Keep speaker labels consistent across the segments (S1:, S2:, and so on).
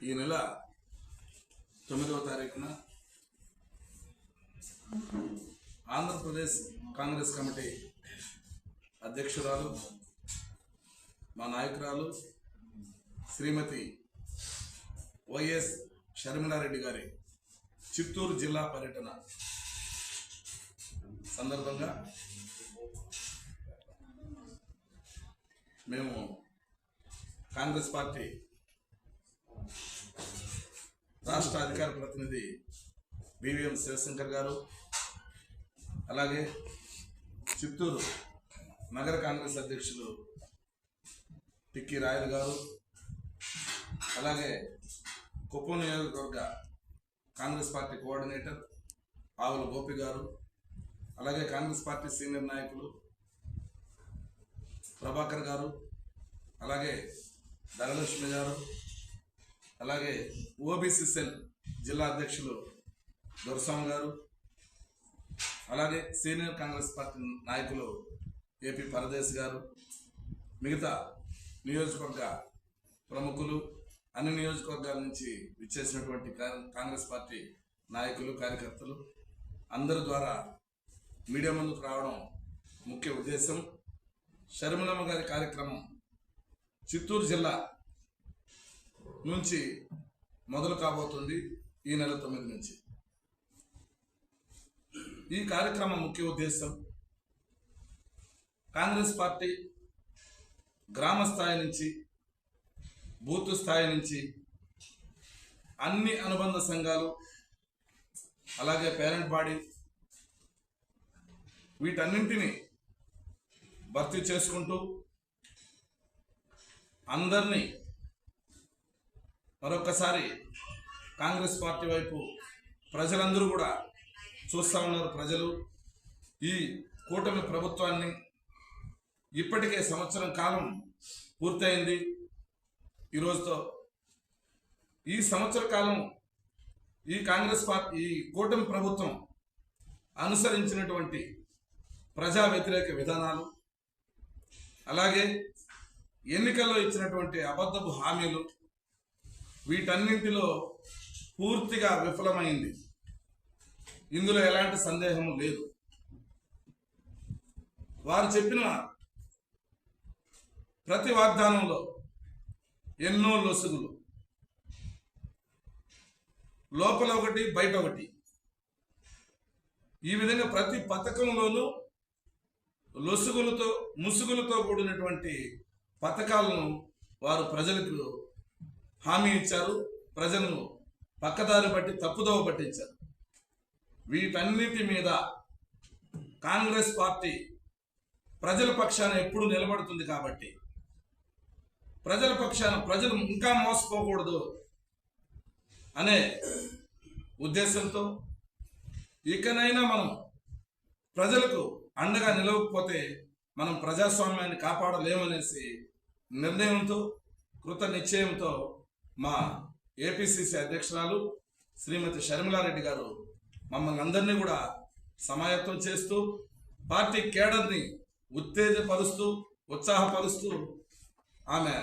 S1: ఈ నెల తొమ్మిదవ తారీఖున ఆంధ్రప్రదేశ్ కాంగ్రెస్ కమిటీ అధ్యక్షురాలు మా నాయకురాలు శ్రీమతి వైఎస్ షర్మిలారెడ్డి గారి చిత్తూరు జిల్లా పర్యటన సందర్భంగా మేము కాంగ్రెస్ పార్టీ రాష్ట్ర అధికార ప్రతినిధి బివిఎం శివశంకర్ గారు అలాగే చిత్తూరు నగర కాంగ్రెస్ అధ్యక్షులు టిక్కి రాయల్ గారు అలాగే కుప్పం నియోజకవర్గ కాంగ్రెస్ పార్టీ కోఆర్డినేటర్ ఆవుల గోపి గారు అలాగే కాంగ్రెస్ పార్టీ సీనియర్ నాయకులు ప్రభాకర్ గారు అలాగే ధనలక్ష్మి గారు అలాగే ఓబీసీ సెల్ జిల్లా అధ్యక్షులు దొరస్వామి గారు అలాగే సీనియర్ కాంగ్రెస్ పార్టీ నాయకులు ఏపీ పరదేశ్ గారు మిగతా నియోజకవర్గ ప్రముఖులు అన్ని నియోజకవర్గాల నుంచి విచ్చేసినటువంటి కాంగ్రెస్ పార్టీ నాయకులు కార్యకర్తలు అందరి ద్వారా మీడియా ముందుకు రావడం ముఖ్య ఉద్దేశం. షర్మిలమ్మ గారి కార్యక్రమం చిత్తూరు జిల్లా నుంచి మొదలు కాబోతుంది ఈ నెల తొమ్మిది నుంచి. ఈ కార్యక్రమం ముఖ్య ఉద్దేశం కాంగ్రెస్ పార్టీ గ్రామ స్థాయి నుంచి బూత్ స్థాయి నుంచి అన్ని అనుబంధ సంఘాలు అలాగే పేరెంట్ బాడీ వీటన్నింటినీ భర్తీ చేసుకుంటూ అందరినీ మరొకసారి కాంగ్రెస్ పార్టీ వైపు ప్రజలందరూ కూడా చూస్తూ ఉన్నారు ప్రజలు. ఈ కూటమి ప్రభుత్వాన్ని ఇప్పటికే సంవత్సరం కాలం పూర్తయింది. ఈరోజుతో ఈ సంవత్సర కాలం ఈ కాంగ్రెస్ పార్టీ ఈ కూటమి ప్రభుత్వం అనుసరించినటువంటి ప్రజా వ్యతిరేక విధానాలు అలాగే ఎన్నికల్లో ఇచ్చినటువంటి అబద్ధపు హామీలు వీటన్నింటిలో పూర్తిగా విఫలమైంది. ఇందులో ఎలాంటి సందేహం లేదు. వారు చెప్పిన ప్రతి వాగ్దానంలో ఎన్నో లొసుగులు. లోపల ఒకటి బయట ఒకటి. ఈ విధంగా ప్రతి పథకంలోనూ లొసుగులతో ముసుగులతో కూడినటువంటి పథకాలను వారు ప్రజలకు హామీ ఇచ్చారు ప్రజలను పక్కదారి బట్టి తప్పుదోవ పట్టించారు. వీటన్నిటి మీద కాంగ్రెస్ పార్టీ ప్రజల పక్షాన ఎప్పుడు నిలబడుతుంది కాబట్టి ప్రజల పక్షాన ప్రజలు ఇంకా మోసపోకూడదు అనే ఉద్దేశంతో ఇకనైనా మనం ప్రజలకు అండగా నిలవకపోతే మనం ప్రజాస్వామ్యాన్ని కాపాడలేమనేసి నిర్ణయంతో కృత నిశ్చయంతో మా ఏపీసీసీ అధ్యక్షురాలు శ్రీమతి షర్మిలారెడ్డి గారు మమ్మల్ని అందరినీ కూడా సమాయత్తం చేస్తూ పార్టీ కేడర్ని ఉత్తేజపరుస్తూ ఉత్సాహపరుస్తూ ఆమె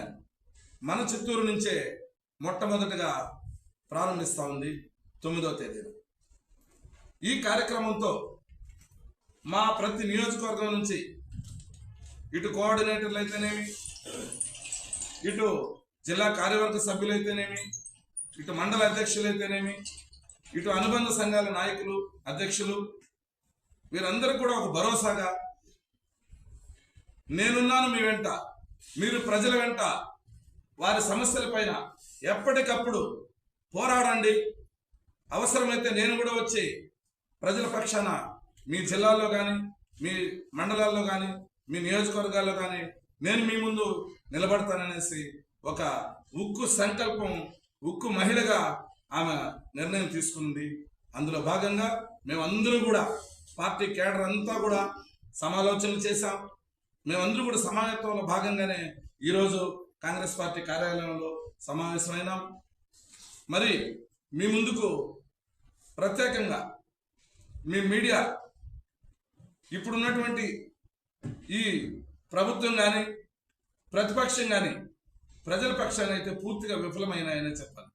S1: మన చిత్తూరు నుంచే మొట్టమొదటిగా ప్రారంభిస్తూ ఉంది తొమ్మిదవ తేదీన. ఈ కార్యక్రమంతో మా ప్రతి నియోజకవర్గం నుంచి ఇటు కోఆర్డినేటర్లు అయితేనేమి ఇటు జిల్లా కార్యవర్గ సభ్యులైతేనేమి ఇటు మండల అధ్యక్షులు అయితేనేమి ఇటు అనుబంధ సంఘాల నాయకులు అధ్యక్షులు వీరందరూ కూడా ఒక భరోసాగా నేనున్నాను మీ వెంట మీరు ప్రజల వెంట వారి సమస్యల పైన ఎప్పటికప్పుడు పోరాడండి. అవసరమైతే నేను కూడా వచ్చి ప్రజల పక్షాన మీ జిల్లాల్లో కానీ మీ మండలాల్లో కానీ మీ నియోజకవర్గాల్లో కానీ నేను మీ ముందు నిలబడతాననేసి ఒక ఉక్కు సంకల్పం ఉక్కు మహిళగా ఆమె నిర్ణయం తీసుకుంది. అందులో భాగంగా మేమందరూ కూడా పార్టీ కేడర్ అంతా కూడా సమాలోచనలు చేశాం. మేమందరూ కూడా సమాయత్వంలో భాగంగానే ఈరోజు కాంగ్రెస్ పార్టీ కార్యాలయంలో సమావేశమైనాం. మరి మీ ముందుకు ప్రత్యేకంగా మీ మీడియా ఇప్పుడున్నటువంటి ఈ ప్రభుత్వం కానీ ప్రతిపక్షం కానీ ప్రజల పక్షాన అయితే పూర్తిగా విఫలమైనాయనే చెప్పాలి.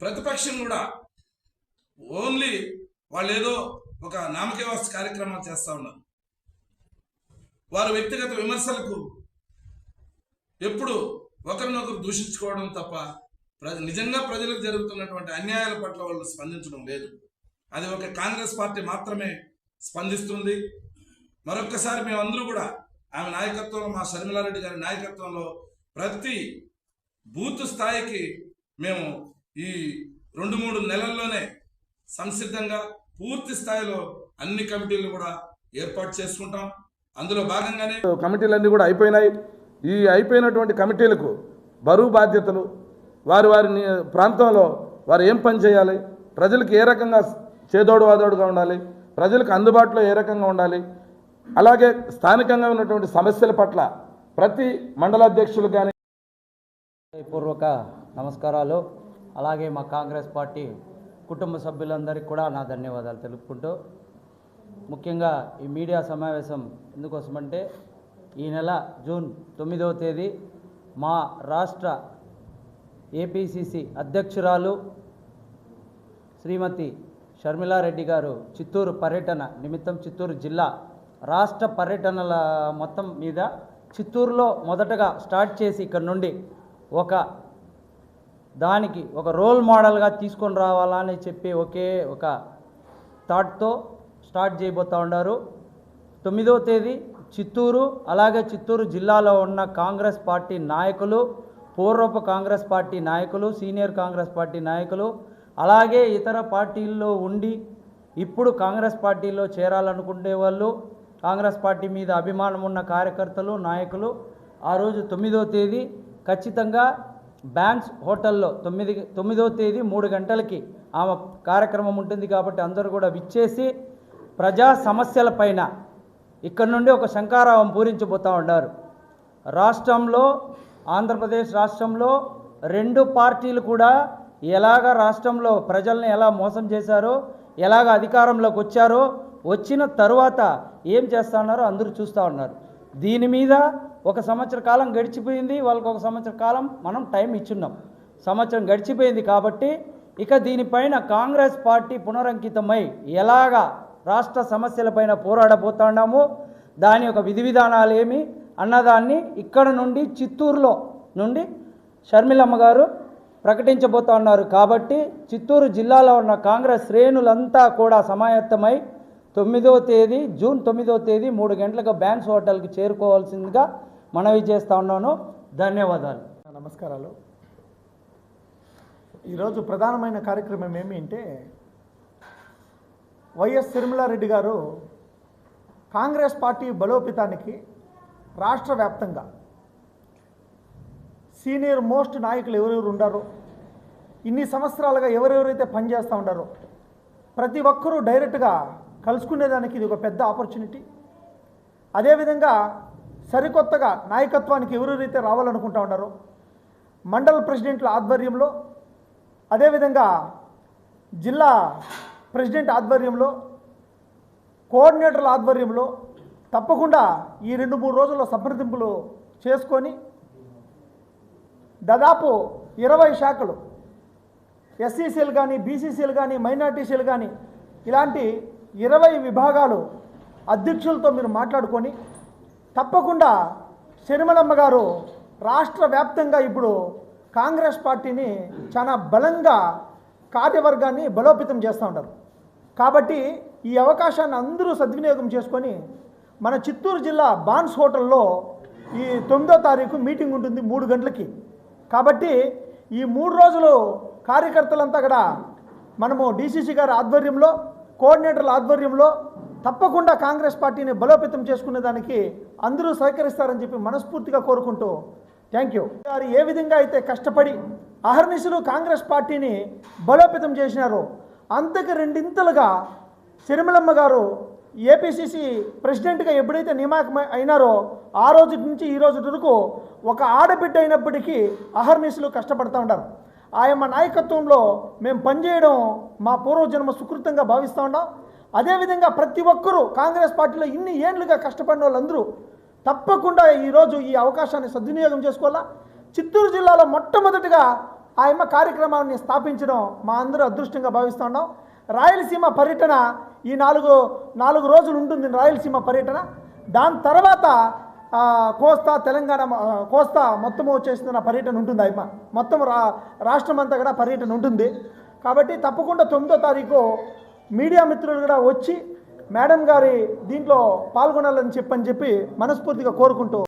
S1: ప్రతిపక్షం కూడా ఓన్లీ వాళ్ళు ఏదో ఒక నామకే వ్యవస్థ కార్యక్రమాలు చేస్తూ ఉన్నారు. వారు వ్యక్తిగత విమర్శలకు ఎప్పుడు ఒకరినొకరు దూషించుకోవడం తప్ప ప్రజ నిజంగా ప్రజలకు జరుగుతున్నటువంటి అన్యాయాల పట్ల వాళ్ళు స్పందించడం లేదు. అది ఒక కాంగ్రెస్ పార్టీ మాత్రమే స్పందిస్తుంది. మరొక్కసారి మేమందరూ కూడా ఆమె నాయకత్వంలో మా షర్మిలారెడ్డి గారి నాయకత్వంలో ప్రతి బూత్ స్థాయికి మేము ఈ రెండు మూడు నెలల్లోనే సంసిద్ధంగా పూర్తి స్థాయిలో అన్ని కమిటీలు కూడా ఏర్పాటు చేసుకుంటాం. అందులో భాగంగానే
S2: కమిటీలన్నీ కూడా అయిపోయినాయి. ఈ అయిపోయినటువంటి కమిటీలకు బరువు బాధ్యతలు వారి వారి ప్రాంతంలో వారు ఏం పని చేయాలి ప్రజలకు ఏ రకంగా చేదోడు వాదోడుగా ఉండాలి ప్రజలకు అందుబాటులో ఏ రకంగా ఉండాలి అలాగే స్థానికంగా ఉన్నటువంటి సమస్యల పట్ల ప్రతి మండల అధ్యక్షులు కానీ
S3: పూర్వక నమస్కారాలు. అలాగే మా కాంగ్రెస్ పార్టీ కుటుంబ సభ్యులందరికీ కూడా నా ధన్యవాదాలు తెలుపుకుంటూ ముఖ్యంగా ఈ మీడియా సమావేశం ఎందుకోసమంటే ఈ నెల జూన్ తొమ్మిదవ తేదీ మా రాష్ట్ర ఏపీసీసీ అధ్యక్షురాలు శ్రీమతి షర్మిలారెడ్డి గారు చిత్తూరు పర్యటన నిమిత్తం చిత్తూరు జిల్లా రాష్ట్ర పర్యటనల మొత్తం మీద చిత్తూరులో మొదటగా స్టార్ట్ చేసి ఇక్కడ నుండి ఒక దానికి ఒక రోల్ మోడల్గా తీసుకొని రావాలని చెప్పి ఒకే ఒక థాట్తో స్టార్ట్ చేయబోతూ ఉన్నారు. తొమ్మిదవ తేదీ చిత్తూరు అలాగే చిత్తూరు జిల్లాలో ఉన్న కాంగ్రెస్ పార్టీ నాయకులు పూర్వపు కాంగ్రెస్ పార్టీ నాయకులు సీనియర్ కాంగ్రెస్ పార్టీ నాయకులు అలాగే ఇతర పార్టీల్లో ఉండి ఇప్పుడు కాంగ్రెస్ పార్టీలో చేరాలనుకునే వాళ్ళు కాంగ్రెస్ పార్టీ మీద అభిమానం ఉన్న కార్యకర్తలు నాయకులు ఆ రోజు తొమ్మిదవ తేదీ ఖచ్చితంగా బ్యాంక్స్ హోటల్లో తొమ్మిది తొమ్మిదవ తేదీ మూడు గంటలకి ఆమె కార్యక్రమం ఉంటుంది కాబట్టి అందరూ కూడా విచ్చేసి ప్రజా సమస్యలపైన ఇక్కడ నుండి ఒక శంకారావం పూరించబోతూ ఉన్నారు. రాష్ట్రంలో ఆంధ్రప్రదేశ్ రాష్ట్రంలో రెండు పార్టీలు కూడా ఎలాగ రాష్ట్రంలో ప్రజల్ని ఎలా మోసం చేశారో ఎలాగ అధికారంలోకి వచ్చారో వచ్చిన తరువాత ఏం చేస్తా ఉన్నారో అందరూ చూస్తూ ఉన్నారు. దీని మీద ఒక సంవత్సర కాలం గడిచిపోయింది వాళ్ళకి ఒక సంవత్సర కాలం మనం టైం ఇచ్చున్నాం. సంవత్సరం గడిచిపోయింది కాబట్టి ఇక దీనిపైన కాంగ్రెస్ పార్టీ పునరంకితమై ఎలాగా రాష్ట్ర సమస్యలపైన పోరాడబోతున్నామో దాని యొక్క విధి విధానాలు ఏమి అన్నదాన్ని ఇక్కడ నుండి చిత్తూరులో నుండి షర్మిలమ్మ గారు ప్రకటించబోతా ఉన్నారు కాబట్టి చిత్తూరు జిల్లాలో ఉన్న కాంగ్రెస్ శ్రేణులంతా కూడా సమాయత్తమై తొమ్మిదవ తేదీ జూన్ తొమ్మిదవ తేదీ మూడు గంటలకు బ్యాంక్స్ హోటల్కి చేరుకోవాల్సిందిగా మనవి చేస్తా ఉన్నాను. ధన్యవాదాలు.
S4: నమస్కారాలు. ఈరోజు ప్రధానమైన కార్యక్రమం ఏమి అంటే వైఎస్ తిరుమలారెడ్డి గారు కాంగ్రెస్ పార్టీ బలోపేతానికి రాష్ట్ర వ్యాప్తంగా సీనియర్ మోస్ట్ నాయకులు ఎవరెవరు ఉండారో ఇన్ని సంవత్సరాలుగా ఎవరెవరైతే పనిచేస్తూ ఉండారో ప్రతి ఒక్కరూ డైరెక్ట్గా కలుసుకునేదానికి ఇది ఒక పెద్ద ఆపర్చునిటీ. అదేవిధంగా సరికొత్తగా నాయకత్వానికి ఎవరెవరైతే రావాలనుకుంటా ఉన్నారో మండల ప్రెసిడెంట్ల ఆధ్వర్యంలో అదేవిధంగా జిల్లా ప్రెసిడెంట్ ఆధ్వర్యంలో కోఆర్డినేటర్ల ఆధ్వర్యంలో తప్పకుండా ఈ రెండు మూడు రోజుల్లో సంప్రదింపులు చేసుకొని దాదాపు ఇరవై శాఖలు ఎస్సీసీలు కానీ బీసీసీలు కానీ మైనార్టీసీలు కానీ ఇలాంటి ఇరవై విభాగాలు అధ్యక్షులతో మీరు మాట్లాడుకొని తప్పకుండా శనిమలమ్మ గారు రాష్ట్ర వ్యాప్తంగా ఇప్పుడు కాంగ్రెస్ పార్టీని చాలా బలంగా కార్యవర్గాన్ని బలోపేతం చేస్తూ ఉంటారు. కాబట్టి ఈ అవకాశాన్ని అందరూ సద్వినియోగం చేసుకొని మన చిత్తూరు జిల్లా బాన్స్ హోటల్లో ఈ తొమ్మిదో తారీఖు మీటింగ్ ఉంటుంది మూడు గంటలకి. కాబట్టి ఈ మూడు రోజులు కార్యకర్తలంతా కూడా మనము డీసీసీ గారి ఆధ్వర్యంలో కోఆర్డినేటర్ల ఆధ్వర్యంలో తప్పకుండా కాంగ్రెస్ పార్టీని బలోపేతం చేసుకునే దానికి అందరూ సహకరిస్తారని చెప్పి మనస్ఫూర్తిగా కోరుకుంటూ థ్యాంక్ యూ. వారు ఏ విధంగా అయితే కష్టపడి అహర్నిశలు కాంగ్రెస్ పార్టీని బలోపేతం చేసినారో అంతకు రెండింతలుగా సిరిమలమ్మ గారు ఏపీసీసీ ప్రెసిడెంట్గా ఎప్పుడైతే నియామకం అయినారో ఆ రోజు నుంచి ఈ రోజు వరకు ఒక ఆడబిడ్డ అయినప్పటికీ అహర్నిశలు కష్టపడుతూ ఉంటారు ఆయమ్మ నాయకత్వంలో మేము పనిచేయడం మా పూర్వజన్మ సుకృతంగా భావిస్తూ ఉన్నాం. అదేవిధంగా ప్రతి ఒక్కరూ కాంగ్రెస్ పార్టీలో ఇన్ని ఏండ్లుగా కష్టపడిన వాళ్ళందరూ తప్పకుండా ఈరోజు ఈ అవకాశాన్ని సద్వినియోగం చేసుకోవాలా? చిత్తూరు జిల్లాలో మొట్టమొదటిగా ఆ యమ్మ కార్యక్రమాన్ని స్థాపించడం మా అందరూ అదృష్టంగా భావిస్తున్నాం రాయలసీమ పర్యటన ఈ నాలుగు నాలుగు రోజులు ఉంటుంది రాయలసీమ పర్యటన. దాని తర్వాత కోస్తా తెలంగాణ కోస్తా మొత్తము చేస్తున్న పర్యటన ఉంటుంది అయ్యమ్మ మొత్తం రా రాష్ట్రం అంతా కూడా పర్యటన ఉంటుంది. కాబట్టి తప్పకుండా తొమ్మిదో తారీఖు మీడియా మిత్రులు కూడా వచ్చి మేడం గారి దీంట్లో పాల్గొనాలని చెప్పని చెప్పి మనస్ఫూర్తిగా కోరుకుంటూ